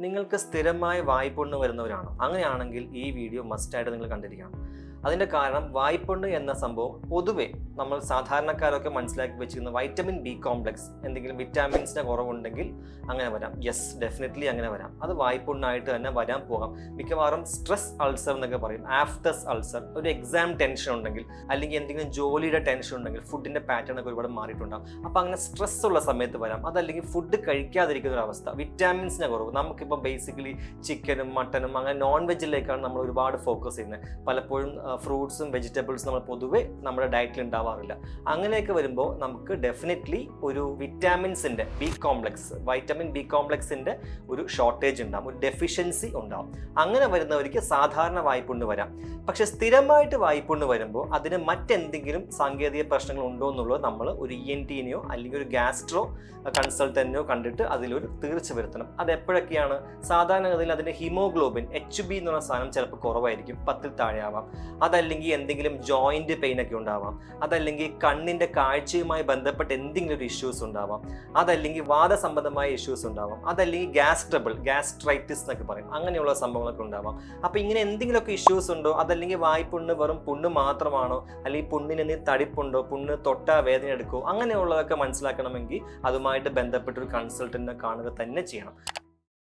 നിങ്ങൾക്ക് സ്ഥിരമായ വായ്പൊണ്ണ് വരുന്നവരാണോ? അങ്ങനെയാണെങ്കിൽ ഈ വീഡിയോ മസ്റ്റായിട്ട് നിങ്ങൾ കണ്ടിരിക്കണം. അതിന്റെ കാരണം വായ്പൊണ്ണ് എന്ന സംഭവം പൊതുവെ നമ്മൾ സാധാരണക്കാരൊക്കെ മനസ്സിലാക്കി വെച്ചിരുന്ന വൈറ്റമിൻ ബി കോംപ്ലക്സ് എന്തെങ്കിലും വിറ്റാമിൻസിന്റെ കുറവുണ്ടെങ്കിൽ അങ്ങനെ വരാം. യെസ് ഡെഫിനറ്റ്ലി അങ്ങനെ വരാം. അത് വായ്പൊണ്ണായിട്ട് തന്നെ വരാൻ പോകാം. മിക്കവാറും സ്ട്രെസ് അൾസർ എന്നൊക്കെ പറയും. ആഫ്റ്റസ് അൾസർ ഒരു എക്സാം ടെൻഷൻ ഉണ്ടെങ്കിൽ അല്ലെങ്കിൽ എന്തെങ്കിലും ജോലിയുടെ ടെൻഷൻ ഉണ്ടെങ്കിൽ ഫുഡിന്റെ പാറ്റേൺ ഒക്കെ ഒരുപാട് മാറിയിട്ടുണ്ടാകും അപ്പോൾ അങ്ങനെ സ്ട്രെസ് ഉള്ള സമയത്ത് വരാം. അതല്ലെങ്കിൽ ഫുഡ് കഴിക്കാതിരിക്കുന്ന ഒരു അവസ്ഥ വിറ്റാമിൻസിന്റെ കുറവ് നമുക്കിപ്പോൾ ബേസിക്കലി ചിക്കനും മട്ടനും അങ്ങനെ നോൺ വെജിലേക്കാണ് നമ്മൾ ഒരുപാട് ഫോക്കസ് ചെയ്യുന്നത്. പലപ്പോഴും ഫ്രൂട്ട്സും വെജിറ്റബിൾസും നമ്മൾ പൊതുവെ നമ്മുടെ ഡയറ്റിൽ ഉണ്ടാവാറില്ല അങ്ങനെയൊക്കെ വരുമ്പോൾ നമുക്ക് ഡെഫിനറ്റ്ലി ഒരു വിറ്റാമിൻസിന്റെ ബി കോംപ്ലക്സ് വൈറ്റമിൻ ബി കോംപ്ലക്സിന്റെ ഒരു ഷോർട്ടേജ് ഉണ്ടാവും ഒരു ഡെഫിഷ്യൻസി ഉണ്ടാവും. അങ്ങനെ വരുന്നവർക്ക് സാധാരണ വായ്പുണ്ണ് വരാം. പക്ഷെ സ്ഥിരമായിട്ട് വായ്പുണ്ണ് വരുമ്പോൾ അതിന് മറ്റെന്തെങ്കിലും സാങ്കേതിക പ്രശ്നങ്ങൾ ഉണ്ടോ എന്നുള്ളത് നമ്മൾ ഒരു ഇ എൻ ടിനെയോ അല്ലെങ്കിൽ ഒരു ഗ്യാസ്ട്രോ കൺസൾട്ടന്റിനോ കണ്ടിട്ട് അതിലൊരു തീർച്ച വരുത്തണം. അത് എപ്പോഴൊക്കെയാണ് സാധാരണഗതിയിൽ അതിന്റെ ഹിമോഗ്ലോബിൻ എച്ച് ബി എന്നുള്ള സാധനം ചിലപ്പോൾ കുറവായിരിക്കും പത്തിൽ താഴെ ആവാം അതല്ലെങ്കിൽ എന്തെങ്കിലും ജോയിന്റ് പെയിൻ ഒക്കെ ഉണ്ടാവാം. അതല്ലെങ്കിൽ കണ്ണിന്റെ കാഴ്ചയുമായി ബന്ധപ്പെട്ട് എന്തെങ്കിലും ഒരു ഇഷ്യൂസ് ഉണ്ടാവാം. അതല്ലെങ്കിൽ വാദസംബന്ധമായ ഇഷ്യൂസ് ഉണ്ടാവാം. അതല്ലെങ്കിൽ ഗ്യാസ് ട്രബിൾ ഗ്യാസ്ട്രൈറ്റിസ് എന്നൊക്കെ പറയും. അങ്ങനെയുള്ള സംഭവങ്ങളൊക്കെ ഉണ്ടാവാം. അപ്പോൾ ഇങ്ങനെ എന്തെങ്കിലുമൊക്കെ ഇഷ്യൂസ് ഉണ്ടോ? അതല്ലെങ്കിൽ വായ്പുണ്ണ് വെറും പുണ്ണ് മാത്രമാണോ? അല്ലെങ്കിൽ പുണ്ണിന് എന്തെങ്കിലും തടിപ്പുണ്ടോ? പുണ്ണ് തൊട്ടാ വേദന എടുക്കുമോ അങ്ങനെയുള്ളതൊക്കെ മനസ്സിലാക്കണമെങ്കിൽ അതുമായിട്ട് ബന്ധപ്പെട്ട് ഒരു കൺസൾട്ടന്റിനെ കാണുക തന്നെ ചെയ്യണം.